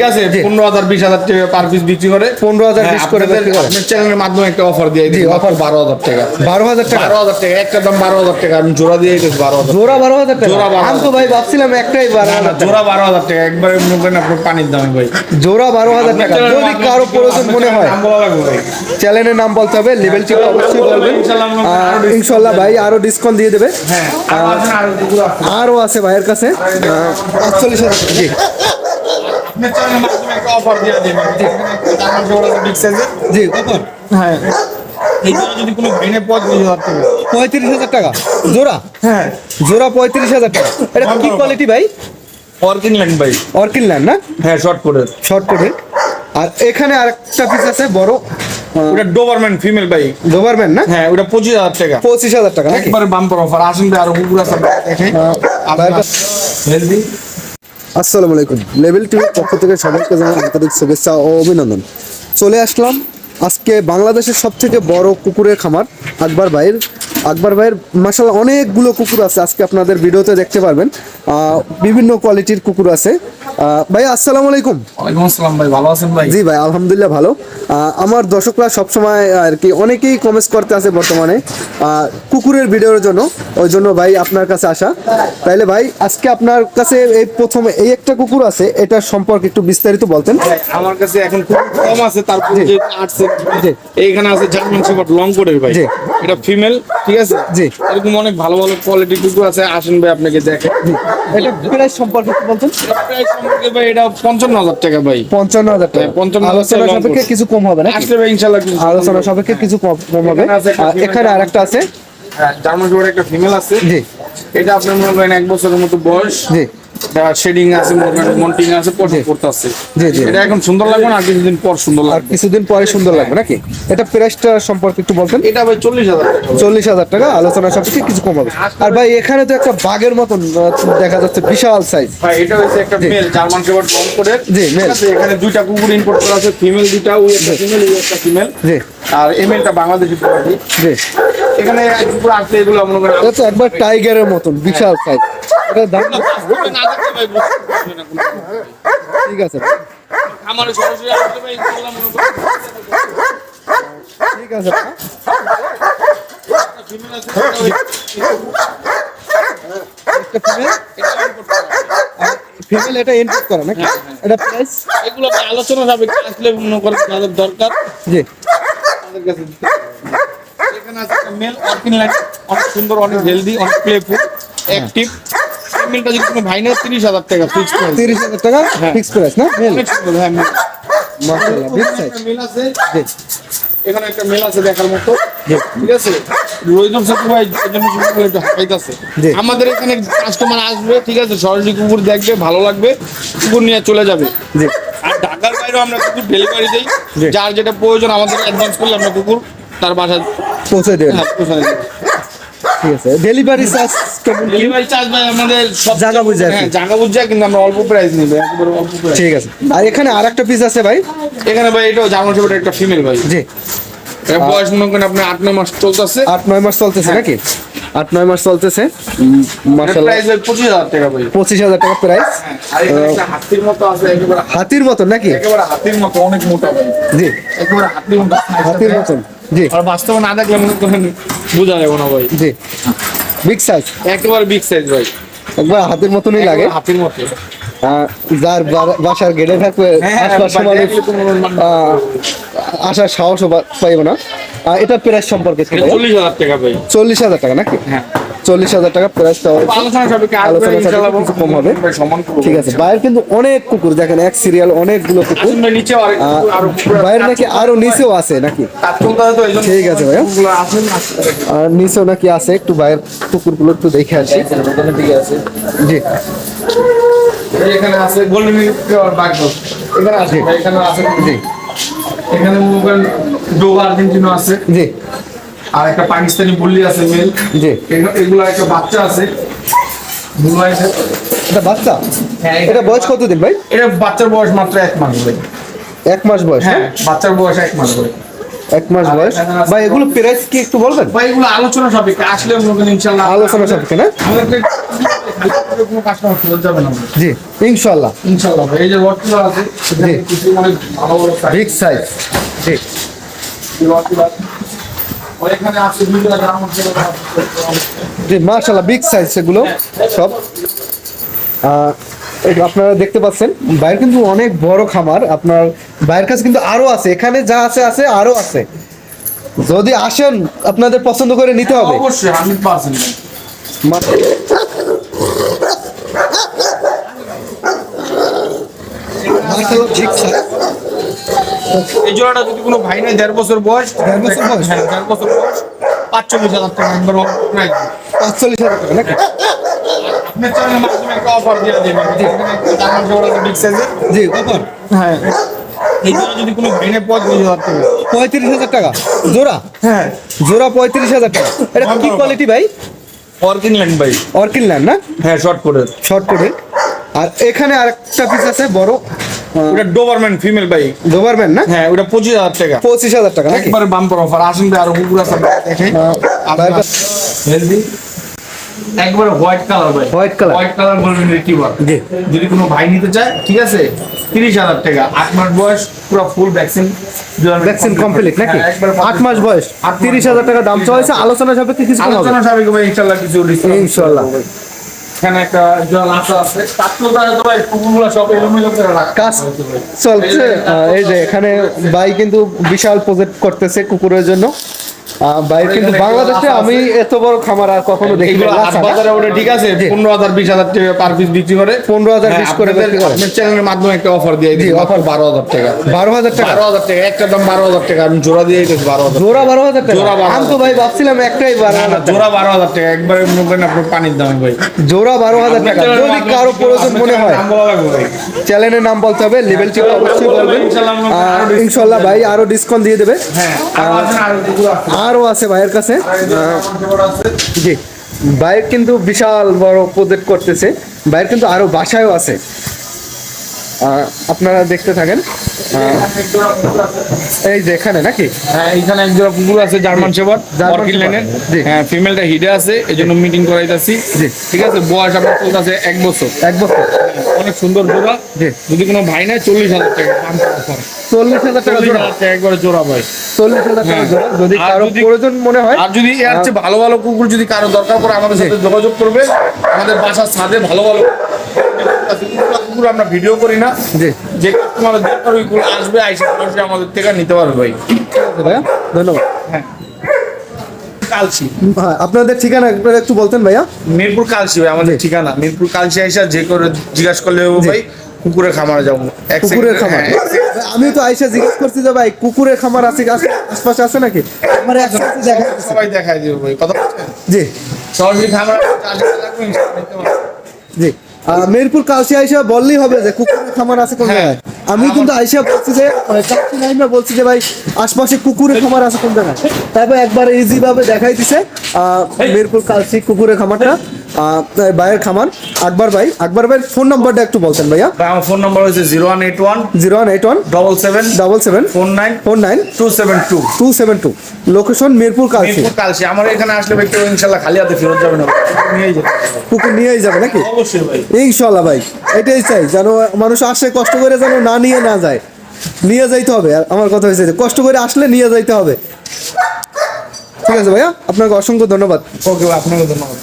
ঠিক আছে? পনেরো হাজার বিশ হাজার টাকা পার পিস বিক্রি করে। 15,000 হ্যাঁ, 20 করে আপনাদের- বিক্রি করে। আপনার চ্যানেলের মাধ্যমে একটা অফার দিয়ে দিই অফার বারো হাজার টাকা। বারো হাজার টাকা? বারো হাজার টাকা একটা দাম বারো হাজার টাকা। আমি জোড়া দিয়ে দিয়েছি বারো হাজার জোড়া বারো হাজার টাকা? জোড়া 12,000 আমি তো ভাই ভাবছিলাম একটাই বারো। হাজার জোড়া বারো হাজার টাকা। একবারে মনে করেন আপনার পানির দামে ভাই। জোড়া বারো হাজার টাকা। যদি কারও প্রয়োজন মনে হয়। চ্যানেলের নাম বলতে হবে লেভেল ঠিক অবশ্যই বলবেন ইনশাল্লাহ ভাই আরও ডিসকাউন্ট দিয়ে দেবে। হ্যাঁ আরও আছে। আরও আছে। ভাইয়ের কাছে। আটচল্লিশ হাজার। জি। মাধ্যমে একটা অফার দিয়ে একটা জোড়া জি। অফার হ্যাঁ। যদি কোনো পঁয়ত্রিশ হাজার টাকা পঁয়ত্রিশ হাজার টাকা। জোড়া? হ্যাঁ। জোড়া পঁয়ত্রিশ হাজার টাকা। এটা কি কোয়ালিটি ভাই? অর্কিন ল্যান্ড ভাই। অর্কিন ল্যান্ড না? হ্যাঁ শর্ট করে শর্ট কোটে আর এখানে আরেকটা পিস আছে বড়। ওটা ডোবারম্যান ফিমেল ভাই। ডোবারম্যান না? হ্যাঁ ওটা পঁচিশ হাজার টাকা। পঁচিশ হাজার টাকা একবারে বাম্পার অফার আসেন ভাই আরও কুকুর আছে হেলদি আসসালামু আলাইকুম। লেভেল টিভির পক্ষ থেকে সবাইকে জানাই আন্তরিক শুভেচ্ছা ও অভিনন্দন। চলে আসলাম আজকে বাংলাদেশের সব থেকে বড় কুকুরের খামার আকবর ভাইয়ের। আকবর ভাইয়ের মাসাল্লাহ অনেকগুলো কুকুর আছে আজকে আপনাদের ভিডিওতে দেখতে পারবেন। বিভিন্ন কোয়ালিটির কুকুর আছে। আহ, ভাই আসসালামু আলাইকুম। ওয়ালাইকুম আসসালাম ভাই ভালো আছেন ভাই? জি ভাই আলহামদুলিল্লাহ ভালো। আহ, আমার দর্শকরা সবসময় আর কি অনেকেই কমেন্টস করতে আছে বর্তমানে। আহ, কুকুরের ভিডিওর জন্য ওই জন্য ভাই আপনার কাছে আসা। তাইলে ভাই আজকে আপনার কাছে এই প্রথমে এই একটা কুকুর আছে এটার সম্পর্কে একটু বিস্তারিত বলতেন। আমার কাছে এখন খুব কম আছে তারপর। যে জি। এইখানে আছে জার্মান শেপার্ড লং কোটের ভাই। এটা ফিমেল ঠিক আছে? জি। এরকম অনেক ভালো ভালো কোয়ালিটি কুকুর আছে আসেন ভাই আপনাকে দেখে। এটা প্রাইস সম্পর্কে একটু বলতেন। প্রাইস সম্পর্কে ভাই এটা পঞ্চান্ন হাজার টাকা ভাই। পঞ্চান্ন হাজার টাকা। হ্যাঁ, 55,000 আলোচনা সাপেক্ষে কিছু কম হবে না আসলে ভাই ইনশাল্লাহ কিছু আলোচনা সাপেক্ষে কিছু কম হবে। এখানে আর এখানে আরেকটা আছে। হ্যাঁ, জার্মান শেপার্ড একটা ফিমেল আছে। জি। এটা আপনার মনে করেন এক বছরের মতো বয়স। জি। শেডিং আছে মন্টিং আছে জি, জি। এটা এখন সুন্দর লাগবে না? কিছুদিন পর সুন্দর লাগবে? কিছুদিন পরে সুন্দর লাগবে নাকি? এটা প্রাইসটা সম্পর্কে একটু এটা ভাই চল্লিশ হাজার চল্লিশ হাজার টাকা। আলোচনা কিছু কম হবে। আর ভাই এখানে তো একটা বাঘের মতন দেখা যাচ্ছে বিশাল সাইজ ভাই এটা হচ্ছে একটা মেল জার্মান শেপার্ড লং কোটের জি, male। এখানে দুইটা কুকুর ইম্পোর্ট করা আছে ফিমেল দুইটা ওই একটা ফিমেল একটা ফিমেল জি। আর এমেলটা বাংলাদেশি প্রপার্টি জি। এখানে কুকুর আসলে এগুলো মনে করেন এটা একবার টাইগারের মতন বিশাল সাইজ এটা দাম। ঠিক আছে। আমার সরাসরি আসলে ভাই ইনশাআল্লাহ মনে করেন। ঠিক আছে ফিমেল এটা করা নাকি? এটা প্রাইস এগুলো আলোচনা যাবে আসলে মনে করেন যাদের দরকার। জি। তাদের কাছে দিতে হবে। এখানে আছে একটা মেল অর্কিন লাইন অনেক সুন্দর অনেক হেলদি অনেক প্লেফুল অ্যাক্টিভ মেলটা যদি কোনো ভাই নেয় তিরিশ হাজার টাকা ফিক্সড প্রাইস তিরিশ হাজার টাকা। ফিক্স প্রাইস না? মেল হ্যাঁ মেল মাশাআল্লাহ বিগ সাইজ মেল আছে। এখানে একটা মেল আছে দেখার মতো। ঠিক আছে? রোহিতম সেতু ভাই এই একটু হাঁকাইতেছে আমাদের এখানে কাস্টমার আসবে ঠিক আছে? সরাসরি কুকুর দেখবে ভালো লাগবে। কুকুর নিয়ে চলে যাবে। আর ঢাকার বাইরেও আমরা কুকুর ডেলিভারি দিই। যার যেটা প্রয়োজন আমাদের অ্যাডভান্স করলে আমরা কুকুর। তার বাসায় পৌঁছে দেবেন হ্যাঁ। ঠিক আছে। ডেলিভারি চার্জ কেমন ডেলিভারি চার্জ ভাই আমাদের সব জায়গা বুঝে আর। হ্যাঁ জায়গা বুঝে কিন্তু আমরা অল্প প্রাইস নিব একেবারে অল্প প্রাইস ঠিক আছে। আর এখানে আরেকটা পিস আছে ভাই। এখানে ভাই এটাও জার্মান শেপার্ড একটা ফিমেল ভাই। জি। এটা বয়স মনে করেন আপনি আট নয় মাস চলতেছে। আট নয় মাস চলতেছে নাকি? আট নয় মাস চলতেছে। পঁচিশ হাজার টাকা প্রাইস আর একটা হাতির মতো আছে হাতির মতন নাকি? হাতির মতো অনেক মোটা জি। একেবারে হাতির মতো। হাতির মতন। জি। আর বাস্তবে না দেখলে মনে করেন বোঝা যাবে না ভাই। জি। বিগ সাইজ একেবারে বিগ সাইজ ভাই। একবার হাতের মতনই লাগে। হাতের মতো যার বাসার গেটে থাকবে আশপাশে মানুষ হয় মানে- আহ, আসার সাহসও পাইব না। এটা প্রাইস সম্পর্কে? চল্লিশ হাজার টাকা ভাই। চল্লিশ হাজার টাকা নাকি? হ্যাঁ। চল্লিশ হাজার টাকা আলোচনা কিছু কম হবে। ঠিক আছে বাইরের কিন্তু অনেক কুকুর দেখেন এক সিরিয়াল অনেকগুলো কুকুর। আসুন ভাই, নিচেও আরেক আহ, কুকুর, আরও কুকুর আছে। বাইরে নাকি আরও নিচেও আছে নাকি? ঠিক আছে ভাইয়া। আর নিচেও নাকি আছে একটু বাইরের কুকুরগুলো একটু দেখে আসি। জি। এখানে আছে গোল্ডেন এখানে আছে এখানে আছে। জি। এখানে আছে। জি। আর একটা পাকিস্তানি বুল্লি আছে মেল জি। এগুলো একটা বাচ্চা আছে। এটা বাচ্চা? হ্যাঁ, এটা বয়স কতদিন ভাই? এটা বাচ্চার বয়স মাত্র এক মাস ভাই। এক মাস বয়স হ্যাঁ? হ্যাঁ বাচ্চার বয়স এক মাস ভাই। এক মাস বয়স। ভাই এগুলো প্রাইস কি একটু বলবেন? ভাই এগুলো আলোচনা সাপেক্ষে। আসলে মনে করেন ইনশাল্লাহ আলোচনা সাপেক্ষে না? আমাদের কোনো কাস্টমার যাবে না জি ইনশাআল্লাহ। ভাই এই যে রডগুলো আছে। কিছু অনেক ভালো ভালো সাইজ বিগ সাইজ জি মার্শাল্লাহ বিগ সাইজ সেগুলো সব। আহ, আপনারা দেখতে পাচ্ছেন বাইরে কিন্তু অনেক বড় খামার। আপনার বাইরের কাছে কিন্তু আরও আছে এখানে যা আছে আছে আরও আছে। যদি আসেন আপনাদের পছন্দ করে নিতে হবে। অবশ্যই মার্শাল্লাহ। এই জোড়াটা যদি কোনো ভাই দেড় বছর বয়স দেড় বছর বয়স? হ্যাঁ দেড় বছর বয়স পাঁচচল্লিশ হাজার টাকা একবার পাঁচচল্লিশ হাজার টাকা নাকি? জি। অফার হ্যাঁ। এই যদি কোনো পঁয়ত্রিশ হাজার টাকা। পঁয়ত্রিশ হাজার টাকা? জোড়া? হ্যাঁ। জোড়া পঁয়ত্রিশ হাজার টাকা। এটা কি কোয়ালিটি ভাই? ভাই। না? হ্যাঁ শর্ট করে শর্ট করে আর এখানে আরেকটা পিস আছে বড়। ওটা ডোবারম্যান ফিমেল ভাই ডোবারম্যান না? হ্যাঁ ওটা পঁচিশ হাজার টাকা। পঁচিশ হাজার টাকা একবারে বাম্পার অফার আসেন ভাই আরও কুকুর আছে হেলদি একবারে হোয়াইট কালার ভাই White color? হোয়াইট কালার বলবেন রিটিভার জি। যদি কোনো ভাই নিতে চায় ঠিক আছে তিরিশ হাজার টাকা। আট মাস বয়স পুরো ফুল ভ্যাকসিন ভ্যাকসিন কমপ্লিট নাকি? হ্যাঁ, আট মাস বয়স মাস তিরিশ হাজার টাকা দাম চাইছে আলোচনা সাপেক্ষে কিছু আলোচনা ভাই ইনশাল্লাহ কিছু ইনশাল্লাহ। এখানে একটা জল আশা আছে। সব এলোমেলো করে কাজ চলছে। এই যে এখানে ভাই কিন্তু বিশাল প্রজেক্ট করতেছে কুকুরের জন্য। ভাই কিন্তু বাংলাদেশে আমি এত বড় খামার আর কখনো দেখি এগুলো বাজারে ওটা ঠিক আছে পনেরো হাজার বিশ হাজার টাকা পার পিস বিক্রি করে। 15,000 হ্যাঁ, করে। আপনার চ্যানেলের মাধ্যমে একটা অফার দিয়ে দিই অফার বারো হাজার টাকা। বারো হাজার টাকা? বারো হাজার টাকা একটা দাম বারো হাজার টাকা আমি জোড়া দিয়ে দিতেছি বারো হাজার জোড়া বারো হাজার টাকা? জোড়া 12,000 আমি তো ভাই ভাবছিলাম একটাই বারো। হাজার জোড়া বারো হাজার টাকা একবারে মনে করেন আপনার পানির দামে ভাই। জোড়া বারো হাজার টাকা। যদি কারও প্রয়োজন মনে হয় চ্যানেলের নাম বলা ভাই। চ্যানেলের নাম বলতে হবে লেভেল টিপে অবশ্যই বলবেন। আহ, discount ইনশাল্লাহ ভাই আরও ডিসকাউন্ট দিয়ে দেবে। হ্যাঁ আরও আরও আছে। ভাইয়ের কাছে। জি ভাইয়ের কিন্তু বিশাল বড় প্রজেক্ট করতেছে ভাইয়ের কিন্তু আরও বাসায়ও আছে আপনারা দেখতে থাকেন। এই যে এখানে নাকি? হ্যাঁ এইখানে এক জোড়া কুকুর আছে জার্মান শেফার্ড জার্মান অর্কিড লাইনের। হ্যাঁ ফিমেলটা হিডে আছে এই জন্য মিটিং করাইতাছি। জি। ঠিক আছে বয়স আপনার চলতেছে এক বছর। এক বছর। অনেক সুন্দর জোড়া। জি। যদি কোনো ভাই নাই চল্লিশ হাজার টাকা দাম অফার চল্লিশ হাজার টাকা জোড়া। একবারে জোড়া ভাই। চল্লিশ হাজার টাকা। জোড়া। যদি আর কারও প্রয়োজন মনে হয় আর যদি এর চেয়ে ভালো ভালো কুকুর যদি কারও দরকার পড়ে আমাদের সাথে যোগাযোগ করবে। আমাদের বাসার ছাদে ভালো ভালো আমরা ভিডিও করি না। যে কাস্টমার দরকার ওইগুলো আসবে আইসা সরাসরি আমাদের থেকে নিতে পারবে ভাই। ভাইয়া ধন্যবাদ। হ্যাঁ। কালসি। হ্যাঁ আপনাদের ঠিকানা একটু বলতেন ভাইয়া। মিরপুর কালসি ভাই আমাদের ঠিকানা। মিরপুর কালসি আইসা যে করে জিজ্ঞাসা করলে ভাই কুকুরের খামারে যাব। কুকুরের খামার। হ্যাঁ, আমি তো আইসা জিজ্ঞেস করছি যে ভাই কুকুরের খামার আছে আশপাশে আছে নাকি? আমার সবাই দেখাই দিবে ভাই কথা জি। সরাসরি খামার। জি। আহ, কাউসি আইসা বললেই হবে যে কুকুরের খামার আছে কোন হ্যাঁ। জায়গায় আমি কিন্তু আইসা বলছি যে মানে নাইমা বলছি যে ভাই আশপাশে কুকুরের খামার আছে কোন জায়গায়। তারপর একবার ইজি ভাবে দেখাই দিছে আহ, কাউসি কুকুরের খামারটা। ভাইয়ের খামার আকবর ভাই। আকবর ভাইয়ের ফোন নাম্বারটা একটু বলতেন ভাইয়া। ভাই আমার ফোন নাম্বার হচ্ছে zero one eight one zero one eight one double seven double seven four nine four nine two seven two two seven two location Mirpur Kalshi. Mirpur Kalshi. আমার এখানে আসলে ভাই কেউ ইনশাল্লাহ খালি হাতে ফেরত যাবে না। নিয়েই যেতে হবে। কুকুর নিয়েই যাবে নাকি? অবশ্যই ভাই। ইনশাল্লাহ ভাই এটাই চাই যেন মানুষ আসে কষ্ট করে যেন না নিয়ে না যায়। নিয়ে যাইতে হবে। আর আমার কথা হয়েছে কষ্ট করে আসলে নিয়ে যাইতে হবে। ঠিক আছে ভাইয়া আপনাকে অসংখ্য ধন্যবাদ। ওকে আপনাকে ধন্যবাদ।